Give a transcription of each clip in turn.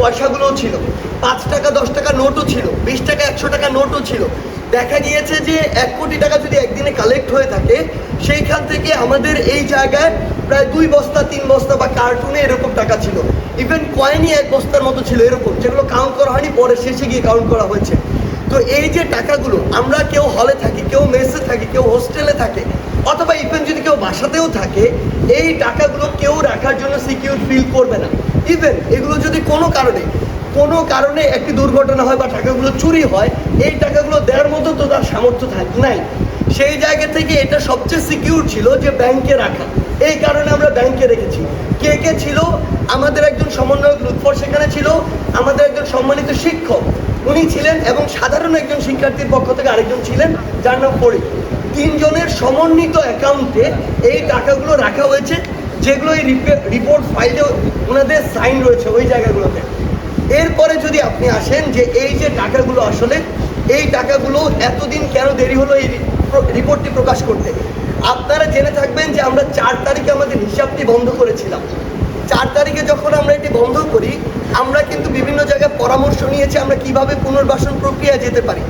পয়সাগুলোও ছিল। পাঁচ টাকা, দশ টাকা নোটও ছিল, বিশ টাকা, একশো টাকা নোটও ছিল। দেখা গিয়েছে যে এক কোটি টাকা যদি একদিনে কালেক্ট হয়ে থাকে, সেইখান থেকে আমাদের এই জায়গায় প্রায় দুই বস্তা, তিন বস্তা বা কার্টুনে এরকম টাকা ছিল। ইভেন কয়েনই এক বস্তার মতো ছিল এরকম, যেগুলো কাউন্ট করা হয়নি, পরে শেষে গিয়ে কাউন্ট করা হয়েছে। তো এই যে টাকাগুলো, আমরা কেউ হলে থাকি, কেউ মেসে থাকি, কেউ হোস্টেলে থাকে, অথবা ইভেন যদি কেউ বাসাতেও থাকে, এই টাকাগুলো কেউ রাখার জন্য সিকিউর ফিল করবে না। ইভেন এগুলো যদি কোনো কারণে কোনো কারণে একটি দুর্ঘটনা হয় বা টাকাগুলো চুরি হয়, এই টাকাগুলো দেওয়ার মতো তো তার সামর্থ্য থাক নাই। সেই জায়গা থেকে এটা সবচেয়ে সিকিউর ছিল যে ব্যাংকে রাখা। এই কারণে আমরা ব্যাংকে রেখেছি। কে কে ছিল? আমাদের একজন সমন্বয়ক লুৎফর সেখানে ছিল। আমাদের একজন সম্মানিত শিক্ষক। উনি ছিলেন এবং সাধারণ একজন শিক্ষার্থীর পক্ষ থেকে আরেকজন ছিলেন, যার নাম পরি তিনজনের সমন্বিত অ্যাকাউন্টে এই টাকাগুলো রাখা হয়েছে। যেগুলো এই রিপোর্ট ফাইলে ওনাদের সাইন রয়েছে ওই জায়গাগুলোতে। এরপরে যদি আপনি আসেন যে এই যে টাকাগুলো আসলে, এই টাকাগুলো এতদিন কেন দেরি হলো এই রিপোর্টটি প্রকাশ করতে? আপনারা জেনে থাকবেন যে আমরা চার তারিখে আমাদের হিসাবটি বন্ধ করেছিলাম। চার তারিখে যখন আমরা এটি বন্ধ করি, আমরা কিন্তু বিভিন্ন জায়গায় পরামর্শ নিয়েছি আমরা কীভাবে পুনর্বাসন প্রক্রিয়া যেতে পারি।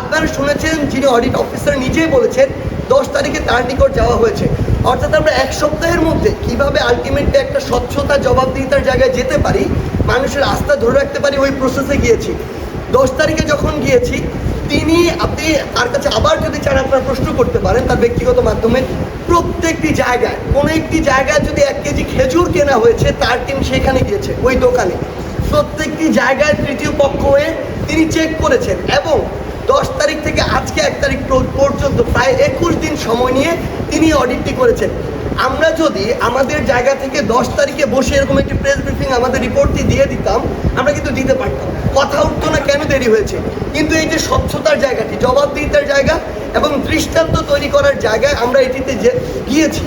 আপনারা শুনেছেন যিনি অডিট অফিসার নিজেই বলেছেন দশ তারিখে তার নিকট যাওয়া হয়েছে। অর্থাৎ আমরা এক সপ্তাহের মধ্যে কীভাবে আলটিমেটলি একটা স্বচ্ছতা, জবাবদিহিতার জায়গায় যেতে পারি, মানুষের আস্থা ধরে রাখতে পারি ওই প্রসেসে গিয়েছি। দশ তারিখে যখন গিয়েছি, তিনি, আপনি তার কাছে আবার যদি চান আপনার প্রশ্ন করতে পারেন, তার ব্যক্তিগত মাধ্যমে প্রত্যেকটি জায়গায়, কোনো একটি জায়গায় যদি এক কেজি খেজুর কেনা হয়েছে, তার টিম সেখানে গিয়েছে, ওই দোকানে। প্রত্যেকটি জায়গায় তৃতীয় পক্ষ হয়ে তিনি চেক করেছেন এবং দশ তারিখ থেকে আজকে এক তারিখ পর্যন্ত প্রায় একুশ দিন সময় নিয়ে তিনি অডিটটি করেছেন। আমরা যদি আমাদের জায়গা থেকে দশ তারিখে বসে এরকম একটি প্রেস ব্রিফিং আমাদের রিপোর্টটি দিয়ে দিতাম, আমরা কিন্তু দিতে পারতাম। কথা উঠতো না কেন দেরি হয়েছে। কিন্তু এই যে স্বচ্ছতার জায়গাটি, জবাবদিহিতার জায়গা এবং দৃষ্টান্ত তৈরি করার জায়গায় আমরা এটিতে যে গিয়েছি।